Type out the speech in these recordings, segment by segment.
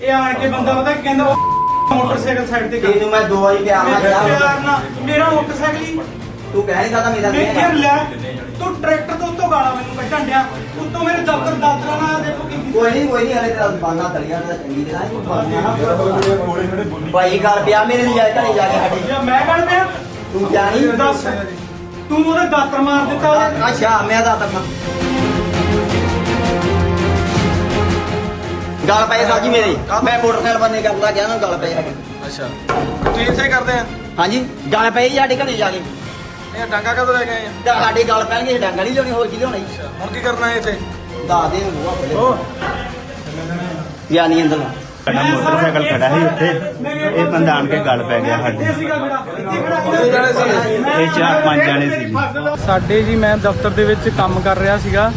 ਇਹ ਆਣ ਕੇ ਬੰਦਾ ਪਤਾ ਕੀ ਕਹਿੰਦਾ ਉਹ ਮੋਟਰਸਾਈਕਲ ਸਾਈਡ ਤੇ ਕਰ ਤੈਨੂੰ ਮੈਂ ਦੋ ਵਾਰੀ ਪਿਆਰ ਨਾਲ ਮੇਰਾ ਕਿਹਾ ਪਿਆਰ ਨਾਲ ਮੇਰਾ ਮੋਟਰਸਾਈਕਲ ਹੀ। ਤੂੰ ਕਹਿ ਨਹੀਂ ਸਕਦਾ ਮੇਰਾ ਨਹੀਂ ਯਾਰ। ਲੈ ਤੂੰ ਟਰੈਕਟਰ ਤੋਂ ਉੱਤੋਂ ਗਾਲਾਂ ਮੈਨੂੰ ਕੱਢਣ ਡਿਆ। ਉੱਤੋਂ ਮੇਰੇ ਦਫ਼ਤਰ ਦਾਤਰਾ ਨਾਲ ਦੇਖੋ ਕੀ ਕੀਤਾ। ਕੋਈ ਨਹੀਂ ਕੋਈ ਨਹੀਂ ਹਲੇ ਤੇਰਾ ਬਾਨਾ ਤਲੀਆਂ ਤੇ ਚੰਗੀ ਤਰ੍ਹਾਂ ਹੀ ਬਾਨਾ ਨਾ। ਭਾਈ ਗੱਲ ਪਿਆ ਮੇਰੇ ਲਈ ਜਾਏ ਘਰੇ ਜਾ ਕੇ ਸਾਡੀ ਜਾਂ ਮੈਂ ਗੱਲ ਪਿਆ ਤੂੰ ਜਾਣੀ ਦੱਸ। ਤੂੰ ਉਹਦੇ ਦਾਤਰ ਮਾਰ ਦਿੱਤਾ ਉਹਦੇ ਅੱਛਾ ਮੈਂ ਦਾ ਤੱਕ ਗੱਲ ਪਈ ਸਾਜੀ ਮੇਰੀ। ਮੈਂ ਮੋਟਰਸਾਈਕਲ ਬੰਨੇ ਕਰਦਾ ਗਿਆ ਨਾ ਗੱਲ ਪਈ ਸਾਡੀ। ਅੱਛਾ। ਤੁਸੀਂ ਇੱਥੇ ਕਰਦੇ ਆ? ਹਾਂਜੀ ਗੱਲ ਪਈ ਸਾਡੇ ਘਰੇ ਜਾ ਕੇ। ਇਹ ਡਾਂਗਾ ਕਦੋਂ ਲੈ ਕੇ ਆਏ ਆ? ਤਾਂ ਸਾਡੀ ਗੱਲ ਪੈਣਗੇ ਡੰਗਾ ਨਹੀਂ ਲਿਆਉਣੀ ਹੋਰ ਕੀ ਲਿਆਉਣੀ ਹੁਣ ਕੀ ਕਰਨਾ ਹੈ ਇੱਥੇ? ਦੱਸ ਦੇ ਬੂਆ ਖੋਲੇ ਓ ਜਾਂ ਨਹੀਂ ਅੰਦਰ ਸਾਡਾ ਮੋਟਰਸਾਈਕਲ ਖੜਾ ਸੀ ਉੱਥੇ। ਇਹ ਬੰਦਾ ਆਣ ਕੇ ਗੱਲ ਪੈ ਗਿਆ ਸਾਡੇ? ਇਹ ਚਾਰ ਪੰਜ ਜਾਣੇ ਸੀ ਜੀ। ਸਾਡੇ ਜੀ ਮੈਂ ਦਫ਼ਤਰ ਦੇ ਵਿੱਚ ਕੰਮ ਕਰ ਰਿਹਾ ਸੀਗਾ।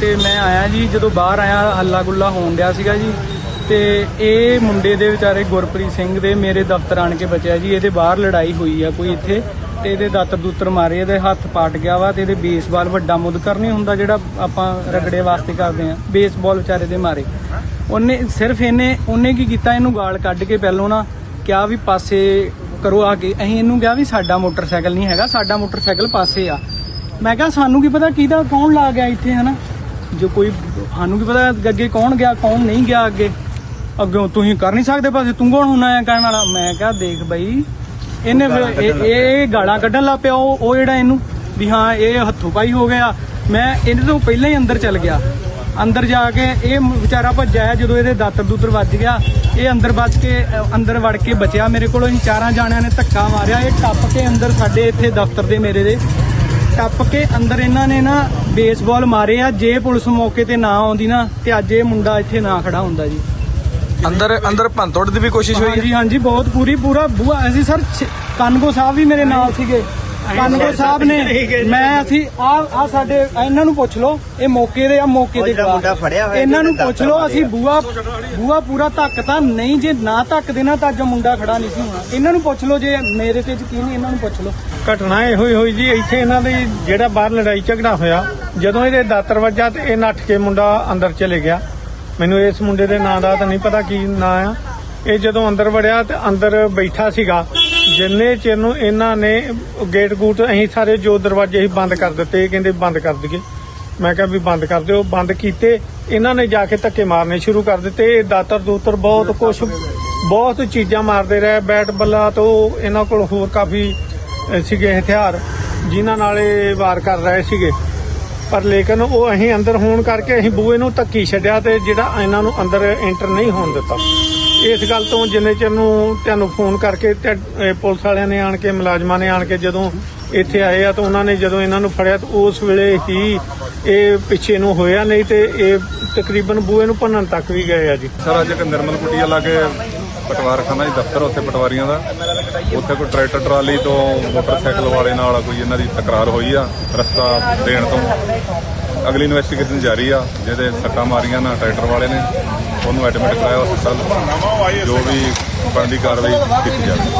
ਤੇ ਮੈਂ ਆਇਆ ਜੀ, ਜਦੋਂ ਬਾਹਰ ਆਇਆ ਹੱਲਾ ਗੁੱਲਾ ਹੋਣ ਡਿਆ ਸੀਗਾ ਜੀ। ਤੇ ਇਹ ਮੁੰਡੇ ਦੇ ਵਿਚਾਰੇ ਗੁਰਪ੍ਰੀਤ ਸਿੰਘ ਦੇ ਮੇਰੇ ਦਫ਼ਤਰ ਆਣ ਕੇ ਬਚਿਆ ਜੀ। ਇਹਦੇ ਬਾਹਰ ਲੜਾਈ ਹੋਈ ਆ ਕੋਈ ਇੱਥੇ ਤੇ ਇਹਦੇ ਦਾਤਰ ਦੂਤਰ ਮਾਰੇ, ਇਹਦੇ ਹੱਥ ਪਾਟ ਗਿਆ ਵਾ ਤੇ ਇਹਦੇ ਬੇਸਬਾਲ ਵੱਡਾ ਮੁੱਦਕਰ ਨਹੀਂ ਹੁੰਦਾ ਜਿਹੜਾ ਆਪਾਂ ਰਗੜੇ ਵਾਸਤੇ ਕਰਦੇ ਆ। ਬੇਸਬਾਲ ਵਿਚਾਰੇ ਦੇ ਮਾਰੇ। ਉਹਨੇ ਸਿਰਫ ਇਹਨੇ, ਉਹਨੇ ਕੀ ਕੀਤਾ? ਇਹਨੂੰ ਗਾਲ ਕੱਢ ਕੇ ਪਹਿਲੋਂ ਨਾ ਕਿਹਾ ਵੀ ਪਾਸੇ ਕਰੋ ਆ ਕੇ। ਅਸੀਂ ਇਹਨੂੰ ਕਿਹਾ ਵੀ ਸਾਡਾ ਮੋਟਰਸਾਈਕਲ ਨਹੀਂ ਹੈਗਾ, ਸਾਡਾ ਮੋਟਰਸਾਈਕਲ ਪਾਸੇ ਆ। ਮੈਂ ਕਿਹਾ, ਸਾਨੂੰ ਕੀ ਪਤਾ ਕਿਹਦਾ, ਕੌਣ ਲਾ ਗਿਆ ਇੱਥੇ, ਹਨਾ? ਜੋ ਕੋਈ ਸਾਨੂੰ ਕੀ ਪਤਾ ਅੱਗੇ ਕੌਣ ਗਿਆ ਕੌਣ ਨਹੀਂ ਗਿਆ ਅੱਗੇ। ਅੱਗੇ ਤੁਸੀਂ ਕਰ ਨਹੀਂ ਸਕਦੇ ਪਾਸੇ ਤੂੰ ਕੌਣ ਹੁਣਾ ਆ ਕਹਿਣ ਵਾਲਾ। ਮੈਂ ਕਿਹਾ ਦੇਖ ਬਈ ਇਹਨੇ ਫਿਰ ਇਹ ਇਹ ਗਾਲਾਂ ਕੱਢਣ ਲੱਗ ਪਿਆ ਉਹ ਉਹ ਜਿਹੜਾ ਇਹਨੂੰ ਵੀ ਹਾਂ ਇਹ ਹੱਥੋਂ ਪਾਈ ਹੋ ਗਿਆ। ਮੈਂ ਇਹਦੇ ਤੋਂ ਪਹਿਲਾਂ ਹੀ ਅੰਦਰ ਚੱਲ ਗਿਆ। ਅੰਦਰ ਜਾ ਕੇ ਇਹ ਮ- ਵਿਚਾਰਾ ਭੱਜਿਆ ਜਦੋਂ ਇਹਦੇ ਦਾਤਰ ਦੂਤਰ ਵੱਜ ਗਿਆ। ਇਹ ਅੰਦਰ ਵੱਜ ਕੇ ਅ, ਅੰਦਰ ਵੜ ਕੇ ਬਚਿਆ ਮੇਰੇ ਕੋਲੋਂ। ਅਸੀਂ ਚਾਰਾਂ ਜਾਣਿਆਂ ਨੇ ਧੱਕਾ ਮਾਰਿਆ। ਇਹ ਟੱਪ ਕੇ ਅੰਦਰ ਸਾਡੇ ਇੱਥੇ ਦਫ਼ਤਰ ਦੇ ਮੇਰੇ ਦੇ। ਟੱਪ ਕੇ ਅੰਦਰ ਇਹਨਾਂ ਨੇ ਨਾ ਬੇਸਬਾਲ ਮਾਰੇ ਆ। ਜੇ ਪੁਲਿਸ ਮੌਕੇ ਤੇ ਨਾ ਆਉਂਦੀ ਨਾ ਤੇ ਅੱਜ ਇਹ ਮੁੰਡਾ ਇੱਥੇ ਨਾ ਖੜਾ ਹੁੰਦਾ ਜੀ। ਅੰਦਰ ਅੰਦਰ ਭੰਤੋੜ ਦੀ ਵੀ ਕੋਸ਼ਿਸ਼ ਹੋਈ ਹਾਂਜੀ ਹਾਂਜੀ ਬਹੁਤ ਪੂਰੀ ਪੂਰਾ ਬੂਆ ਅਸੀਂ ਸਰ ਕਾਨਗੋ ਸਾਹਿਬ ਵੀ ਮੇਰੇ ਨਾਲ ਸੀਗੇ। ਕਾਨਗੋ ਸਾਹਿਬ ਨੇ। ਮੈਂ ਅਸੀਂ ਆ ਆ ਸਾਡੇ ਇਹਨਾਂ ਨੂੰ ਪੁੱਛ ਲਓ ਇਹ ਮੌਕੇ ਦੇ ਆ ਮੌਕੇ ਦੇ ਜਿਹੜਾ ਗਵਾਹ। ਮੁੰਡਾ ਫੜਿਆ ਹੋਇਆ ਇਹਨਾਂ ਨੂੰ ਪੁੱਛ ਲਓ ਅਸੀਂ। ਬੂਆ ਬੂਆ ਪੂਰਾ ਧੱਕਤਾ ਨਹੀਂ ਜੇ ਨਾ ਧੱਕਦੇ ਨਾ ਤਾਂ ਅੱਜ ਮੁੰਡਾ ਖੜਾ ਨਹੀਂ ਸੀ ਹੋਣਾ। ਇਹਨਾਂ ਨੂੰ ਪੁੱਛ ਲਓ ਜੇ ਮੇਰੇ ਤੇ ਯਕੀਨ ਨਹੀਂ ਇਹਨਾਂ ਨੂੰ ਪੁੱਛ ਲਓ। ਘਟਨਾ ਇਹੋ ਹੀ ਹੋਈ ਜੀ ਇੱਥੇ ਇਹਨਾਂ ਦੀ ਜਿਹੜਾ ਬਾਹਰ ਲੜਾਈ ਝਗੜਾ ਹੋਇਆ ਜਦੋਂ ਇਹਦੇ ਦਾਤਰ ਵੱਜਾ ਤੇ ਇਹ ਨੱਠ ਕੇ ਮੁੰਡਾ ਅੰਦਰ ਚਲੇ ਗਿਆ। ਮੈਨੂੰ ਇਸ ਮੁੰਡੇ ਦੇ ਨਾਂ ਦਾ ਤਾਂ ਨਹੀਂ ਪਤਾ ਕੀ ਨਾਂ ਆ। ਇਹ ਜਦੋਂ ਅੰਦਰ ਵੜਿਆ ਤੇ ਅੰਦਰ ਬੈਠਾ ਸੀਗਾ ਜਿੰਨੇ ਚਿਰ ਨੂੰ ਇਹਨਾਂ ਨੇ ਗੇਟ ਗੂਟ ਅਸੀਂ ਸਾਰੇ ਜੋ ਦਰਵਾਜ਼ੇ ਸੀ ਬੰਦ ਕਰ ਦਿੱਤੇ ਇਹ ਕਹਿੰਦੇ ਬੰਦ ਕਰ ਦਈਏ। ਮੈਂ ਕਿਹਾ ਵੀ ਬੰਦ ਕਰ ਦਿਓ ਬੰਦ ਕੀਤੇ। ਇਹਨਾਂ ਨੇ ਜਾ ਕੇ ਧੱਕੇ ਮਾਰਨੇ ਸ਼ੁਰੂ ਕਰ ਦਿੱਤੇ। ਇਹ ਦਾਤਰ ਦੂਤਰ ਬਹੁਤ ਕੁਝ ਬਹੁਤ ਚੀਜ਼ਾਂ ਮਾਰਦੇ ਰਹੇ। ਬੈਟ ਬੱਲਾ ਤੋਂ ਇਹਨਾਂ ਕੋਲ ਹੋਰ ਕਾਫੀ ਸੀਗੇ ਹਥਿਆਰ ਜਿਨ੍ਹਾਂ ਨਾਲ ਇਹ ਵਾਰ ਕਰ ਰਹੇ ਸੀਗੇ। ਪਰ ਲੇਕਿਨ ਉਹ ਅਸੀਂ ਅੰਦਰ ਹੋਣ ਕਰਕੇ ਅਸੀਂ ਬੂਏ ਨੂੰ ਧੱਕੀ ਛੱਡਿਆ ਤੇ ਜਿਹੜਾ ਇਹਨਾਂ ਨੂੰ ਅੰਦਰ ਐਂਟਰ ਨਹੀਂ ਹੋਣ ਦਿੱਤਾ। ਇਸ ਗੱਲ ਤੋਂ ਜਿੰਨੇ ਚਿਰ ਨੂੰ ਤੁਹਾਨੂੰ ਫੋਨ ਕਰਕੇ ਤੇ, ਇਹ ਪੁਲਿਸ ਵਾਲਿਆਂ ਨੇ ਆਣ ਕੇ, ਮੁਲਾਜ਼ਮਾਂ ਨੇ ਆਣ ਕੇ ਜਦੋਂ ਇੱਥੇ ਆਏ ਆ ਤਾਂ ਉਹਨਾਂ ਨੇ ਜਦੋਂ ਇਹਨਾਂ ਨੂੰ ਫੜਿਆ ਤਾਂ ਉਸ ਵੇਲੇ ਹੀ ਇਹ ਪਿੱਛੇ ਨੂੰ ਹੋਇਆ, ਨਹੀਂ ਤੇ ਇਹ ਤਕਰੀਬਨ ਬੂਏ ਨੂੰ ਭੰਨਣ ਤੱਕ ਵੀ ਗਏ ਆ ਜੀ। ਸਰ, ਅੱਜ ਇੱਕ ਨਿਰਮਲ ਕੁਟੀਆ ਲਾਗੇ ਪਟਵਾਰਖਾਨਾ ਜੀ ਦਫ਼ਤਰ ਉੱਥੇ ਪਟਵਾਰੀਆਂ ਦਾ। ਉੱਥੇ ਕੋਈ ਟਰੈਕਟਰ ਟਰਾਲੀ ਤੋਂ ਮੋਟਰਸਾਈਕਲ ਵਾਲੇ ਨਾਲ ਕੋਈ ਇਹਨਾਂ ਦੀ ਤਕਰਾਰ ਹੋਈ ਆ ਰਸਤਾ ਦੇਣ ਤੋਂ। ਅਗਲੀ ਇਨਵੈਸਟੀਗੇਸ਼ਨ ਜਾਰੀ ਆ, ਜਿਹਦੇ ਸੱਟਾਂ ਮਾਰੀਆਂ ਨਾ ਟਰੈਕਟਰ ਵਾਲੇ ਨੇ। ਉਹਨੂੰ ਐਡਮਿਟ ਕਰਾਇਆ ਹਸਪਤਾਲ ਜੋ ਵੀ ਬਣਦੀ ਕਾਰਵਾਈ ਕੀਤੀ ਜਾਵੇ।